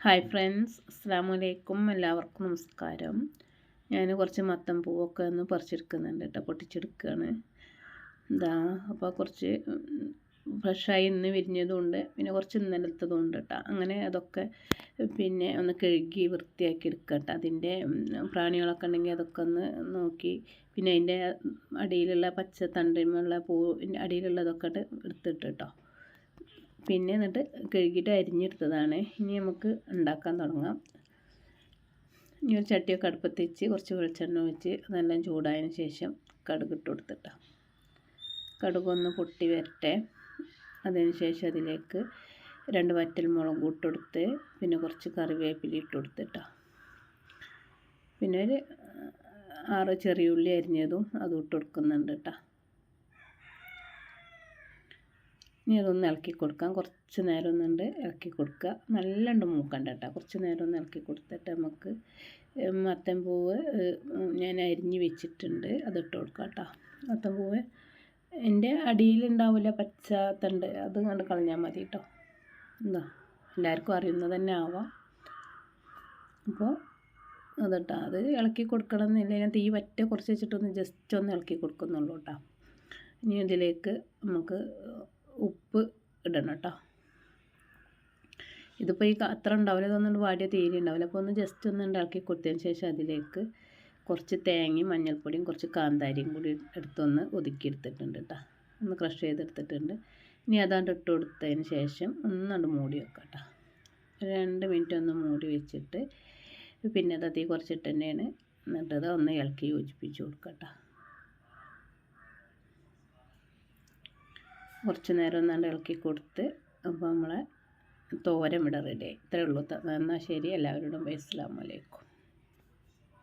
Hi friends അസ്സാമലൈക്കും എല്ലാവർക്കും നമസ്കാരം. ഞാൻ കുറച്ച് മത്തം പൂവൊക്കെ ഒന്ന് പറിച്ചെടുക്കുന്നുണ്ട് കേട്ടോ പൊട്ടിച്ചെടുക്കുകയാണ് എന്താ അപ്പോൾ കുറച്ച് ഫ്രഷായി ഇന്ന് വിരിഞ്ഞതുകൊണ്ട് പിന്നെ കുറച്ച് ഇന്നലത്തതും ഉണ്ട് കേട്ടോ അങ്ങനെ അതൊക്കെ പിന്നെ ഒന്ന് കഴുകി വൃത്തിയാക്കി എടുക്കുക കേട്ടോ അതിന്റെ പ്രാണികളൊക്കെ ഉണ്ടെങ്കിൽ അതൊക്കെ ഒന്ന് നോക്കി. പിന്നെ അതിന്റെ അടിയിലുള്ള പച്ച തണ്ടിമുള്ള പൂവിന്റെ അടിയിലുള്ളതൊക്കെ എടുത്തിട്ട് കേട്ടോ പിന്നെ എന്നിട്ട് കഴുകിയിട്ട് അരിഞ്ഞെടുത്തതാണ്. ഇനി നമുക്ക് ഉണ്ടാക്കാൻ തുടങ്ങാം. ഇനി ഒരു ചട്ടിയൊക്കെ അടുപ്പത്ത് വെച്ച് കുറച്ച് വെളിച്ചെണ്ണ ഒഴിച്ച് അതെല്ലാം ചൂടായതിന് ശേഷം കടുക് ഇട്ട് കൊടുത്തിട്ടാ. കടുകൊന്ന് പൊട്ടി വരട്ടെ. അതിന് ശേഷം അതിലേക്ക് രണ്ട് വറ്റൽ മുളക് ഇട്ടെടുത്ത് പിന്നെ കുറച്ച് കറിവേപ്പില ഇട്ട് കൊടുത്തിട്ടാ. പിന്നെ ഒരു ആറ് ചെറിയ ഉള്ളി അരിഞ്ഞതും അതും ഇട്ട് കൊടുക്കുന്നുണ്ട് കേട്ടോ ഇനി അതൊന്ന് ഇളക്കി കൊടുക്കാം. കുറച്ച് നേരം ഒന്നുണ്ട് ഇളക്കി കൊടുക്കുക. നല്ലോണ്ട് മൂക്കണ്ട കേട്ടോ കുറച്ച് നേരം ഒന്ന് ഇളക്കി കൊടുത്തിട്ട് നമുക്ക് മത്തൻ പൂവ് ഞാൻ അരിഞ്ഞ് വെച്ചിട്ടുണ്ട്. അതിട്ട് കൊടുക്കാം കേട്ടോ മത്തൻ പൂവ് എന്റെ അടിയിലുണ്ടാവില്ല പച്ച തണ്ട്. അത് കണ്ട് കളഞ്ഞാൽ മതി കേട്ടോ എന്താ എല്ലാവർക്കും അറിയുന്നത് തന്നെ ആവാം. അപ്പോൾ അതട്ടോ. അത് ഇളക്കി കൊടുക്കണം എന്നില്ല. ഞാൻ തീ പറ്റ കുറച്ച് വെച്ചിട്ടൊന്ന് ജസ്റ്റ് ഒന്ന് ഇളക്കി കൊടുക്കുന്നുള്ളൂ കേട്ടോ ഇനി ഇതിലേക്ക് നമുക്ക് ഉപ്പ് ഇടണം കേട്ടോ ഇതിപ്പോൾ ഈ അത്ര ഉണ്ടാവില്ല ഇതൊന്നും വാടിയ തീരെ ഉണ്ടാവില്ല. അപ്പോൾ ഒന്ന് ജസ്റ്റ് ഒന്ന് ഉണ്ടാക്കി കൊടുത്തതിന് ശേഷം അതിലേക്ക് കുറച്ച് തേങ്ങയും മഞ്ഞൾപ്പൊടിയും കുറച്ച് കാന്താരിയും കൂടി എടുത്തൊന്ന് ഒതുക്കി എടുത്തിട്ടുണ്ട് കേട്ടോ ഒന്ന് ക്രഷ് ചെയ്തെടുത്തിട്ടുണ്ട് ഇനി അതാണ്ട് ഇട്ട് കൊടുത്തതിന് ശേഷം ഒന്നാണ്ട് മൂടി വെക്കാം കേട്ടോ രണ്ട് മിനിറ്റ് ഒന്ന് മൂടി വെച്ചിട്ട് പിന്നെ അത് തീ കുറച്ചിട്ട് തന്നെയാണ് എന്നിട്ടത് ഒന്ന് ഇളക്കി യോജിപ്പിച്ച് കൊടുക്കാം കേട്ടോ കുറച്ച് നേരം ഒന്നാണ്ട് ഇളക്കി കൊടുത്ത് അപ്പോൾ നമ്മളെ തോരൻ ഇവിടെ റെഡി ആയി. ഇത്രയേ ഉള്ളൂ. എന്നാൽ ശരി. എല്ലാവരോടും അസ്സാം വലൈക്കും